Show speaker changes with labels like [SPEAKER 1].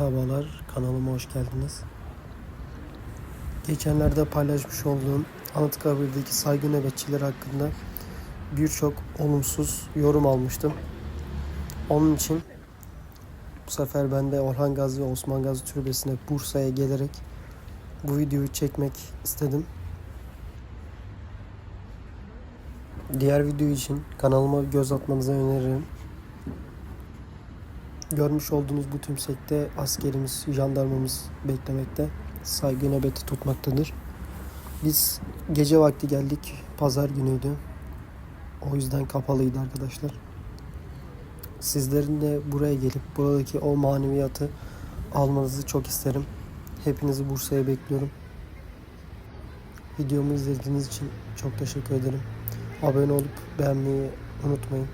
[SPEAKER 1] Merhabalar, kanalıma hoş geldiniz. Geçenlerde paylaşmış olduğum Anıtkabir'deki saygı nöbetçileri hakkında birçok olumsuz yorum almıştım. Onun için bu sefer ben de Orhan Gazi ve Osman Gazi Türbesi'ne Bursa'ya gelerek bu videoyu çekmek istedim. Diğer video için kanalıma göz atmanızı öneririm. Görmüş olduğunuz bu tümsekte askerimiz, jandarmamız beklemekte. Saygı nöbeti tutmaktadır. Biz gece vakti geldik. Pazar günüydü. O yüzden kapalıydı arkadaşlar. Sizlerin de buraya gelip buradaki o maneviyatı almanızı çok isterim. Hepinizi Bursa'ya bekliyorum. Videomu izlediğiniz için çok teşekkür ederim. Abone olup beğenmeyi unutmayın.